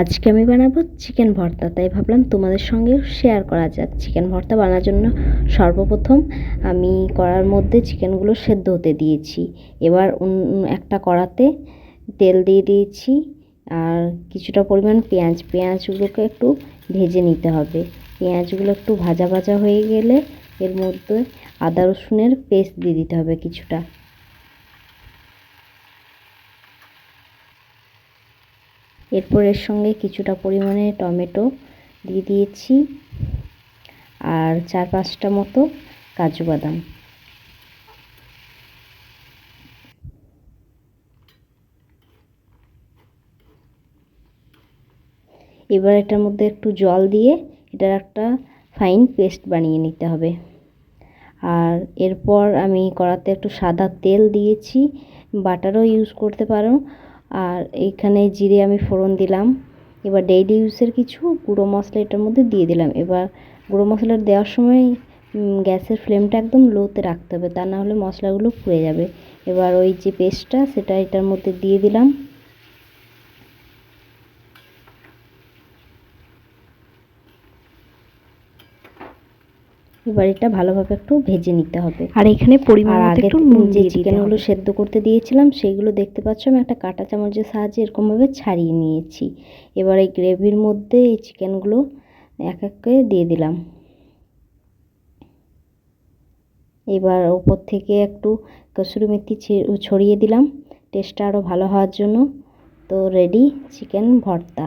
আজকে আমি বানাবো চিকেন ভর্তা। তাই ভাবলাম তোমাদের সঙ্গেও শেয়ার করা যাক। চিকেন ভর্তা বানানোর জন্য সর্বপ্রথম আমি কড়ার মধ্যে চিকেনগুলো সেদ্ধ হতে দিয়েছি। এবার একটা কড়াতে তেল দিয়ে দিয়েছি আর কিছুটা পরিমাণ পেঁয়াজ। পেঁয়াজগুলোকে একটু ভেজে নিতে হবে। পেঁয়াজগুলো একটু ভাজা ভাজা হয়ে গেলে এর মধ্যে আদা রসুনের পেস্ট দিয়ে দিতে হবে কিছুটা। এরপর এর সঙ্গে কিছুটা পরিমাণে টমেটো দিয়ে দিয়েছি আর চার পাঁচটা মতো কাজু বাদাম। এবার এটার মধ্যে একটু জল দিয়ে এটার একটা ফাইন পেস্ট বানিয়ে নিতে হবে। আর এরপর আমি কড়াতে একটু সাদা তেল দিয়েছি। বাটারও ইউজ করতে পারো। আর এইখানে জিরে আমি ফোড়ন দিলাম। এবার ডেইলি ইউজের কিছু গুঁড়ো মশলা এটার মধ্যে দিয়ে দিলাম। এবার গুঁড়ো মশলা দেওয়ার সময় গ্যাসের ফ্লেমটা একদম লোতে রাখতে হবে, তা না হলে মশলাগুলো পুড়ে যাবে। এবার ওই যে পেস্টটা সেটা এটার মধ্যে দিয়ে দিলাম। এবার এটা ভালোভাবে একটু ভেজে নিতে হবে। আর এখানে পরিমাণ আগে একটু নুন যে চিকেনগুলো সেদ্ধ করতে দিয়েছিলাম সেইগুলো দেখতে পাচ্ছ আমি একটা কাঁটা চামচের সাহায্যে এরকমভাবে ছাড়িয়ে নিয়েছি। এবার এই গ্রেভির মধ্যে এই চিকেনগুলো এক এক করে দিয়ে দিলাম। এবার ওপর থেকে একটু কসুরি মেথি ছড়িয়ে দিলাম। টেস্টটা আরও ভালো হওয়ার জন্য। তো রেডি চিকেন ভর্তা।